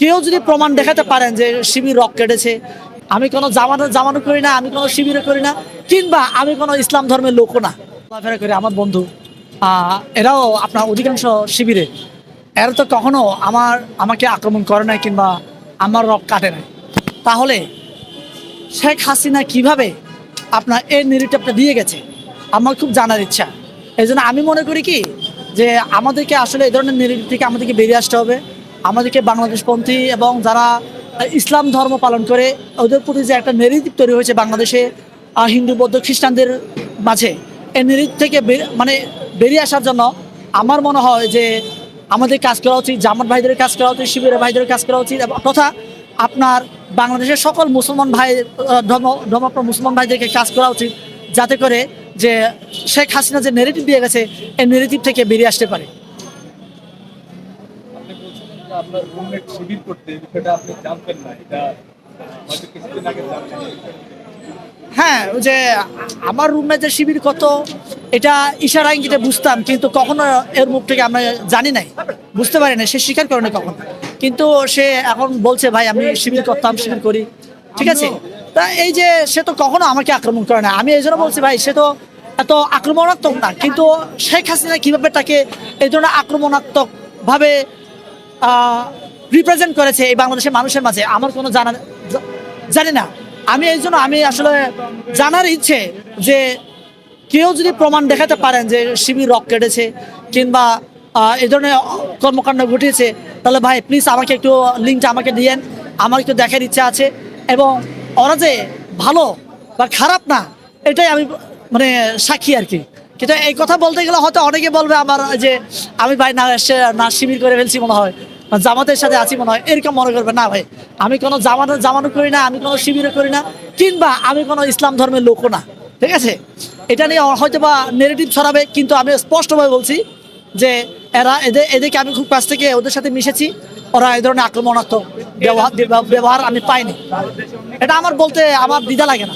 কেউ যদি প্রমাণ দেখাতে পারেন যে শিবির রক কেটেছে, আমি কোনো জামানো জামানো করি না, আমি কোনো শিবিরে করি না, কিংবা আমি কোনো ইসলাম ধর্মের লোকও না। চলাফেরা করি, আমার বন্ধু এরাও আপনার অধিকাংশ শিবিরে। এরা তো কখনো আমার, আমাকে আক্রমণ করে নাই কিংবা আমার রক কাটে নাই। তাহলে শেখ হাসিনা কীভাবে আপনার এই নেগেটিভটা দিয়ে গেছে? আমার খুব জানার ইচ্ছা। এই আমি মনে করি কি, যে আমাদেরকে আসলে এই ধরনের নেগেটিভ থেকে আমাদেরকে বেরিয়ে আসতে হবে। আমাদেরকে বাংলাদেশপন্থী এবং যারা ইসলাম ধর্ম পালন করে, ওদের প্রতি যে একটা নেগেটিভ তৈরি হয়েছে বাংলাদেশে হিন্দু, বৌদ্ধ, খ্রিস্টানদের মাঝে, এই নেগেটিভ থেকে মানে বেরিয়ে আসার জন্য আমার মনে হয় যে আমাদের কাজ করা উচিত, জামাত ভাইদের কাজ করা উচিত, শিবিরের ভাইদের কাজ করা উচিত এবং তথা আপনার বাংলাদেশের সকল মুসলমান ভাই ধর্ম, ধর্মপ্র মুসলমান ভাইদেরকে কাজ করা উচিত যাতে করে যে শেখ হাসিনা যে নেগেটিভ দিয়ে গেছে, এই নেগেটিভ থেকে বেরিয়ে আসতে পারে। আপনার রুমমেট শিবির করতে বিষয়টা আপনি জানতেন না, এটা হ্যাঁ যে আমার রুমে যে শিবির কত এটা ইশারা ইঙ্গিতে বুঝতাম, কিন্তু কখনো এর মুখ থেকে আমরা জানি নাই। বুঝতে পারি না সে স্বীকার করে না কখন। কিন্তু সে এখন বলছে, ভাই, আমি শিবির করতাম, শিবির করি। ঠিক আছে? তা এই যে সে তো কখনো আমাকে আক্রমণ করে না। আমি এই জন্য বলছি, ভাই, সে তো এত আক্রমণাত্মক না। কিন্তু শেখ হাসিনা কীভাবে তাকে এই ধরনের আক্রমণাত্মক ভাবে রিপ্রেজেন্ট করেছে এই বাংলাদেশের মানুষের মাঝে, আমার কোনো জানা জানি না। আমি এই জন্য আমি আসলে জানার ইচ্ছে যে কেউ যদি প্রমাণ দেখাতে পারেন যে শিবির রক কেটেছে কিংবা এই ধরনের কর্মকাণ্ড ঘটিয়েছে, তাহলে ভাই প্লিজ আমাকে একটু লিঙ্কটা আমাকে দিয়েন, আমার একটু দেখার ইচ্ছা আছে এবং ওরা যে ভালো বা খারাপ না, এটাই আমি মানে সাক্ষী আর কি। কিন্তু এই কথা বলতে গেলে হয়তো অনেকে বলবে আমার যে, আমি ভাই না না শিবির করে ফেলছি মনে হয়। জামাতের সাথে আছি মনে হয়। এরকম মনে করবে না ভাই আমি কোনো জামানো জামানো করি না আমি কোনো শিবিরে করি না কিংবা আমি কোনো ইসলাম ধর্মের লোকও না ঠিক আছে? এটা নিয়ে হয়তো বা নেগেটিভ ছড়াবে কিন্তু আমি স্পষ্টভাবে বলছি যে এরা এদের এদেরকে আমি খুব কাছ থেকে ওদের সাথে মিশেছি ওরা এই ধরনের আক্রমণাত্মক ব্যবহার ব্যবহার আমি পাইনি। এটা আমার বলতে আমার দ্বিধা লাগে না।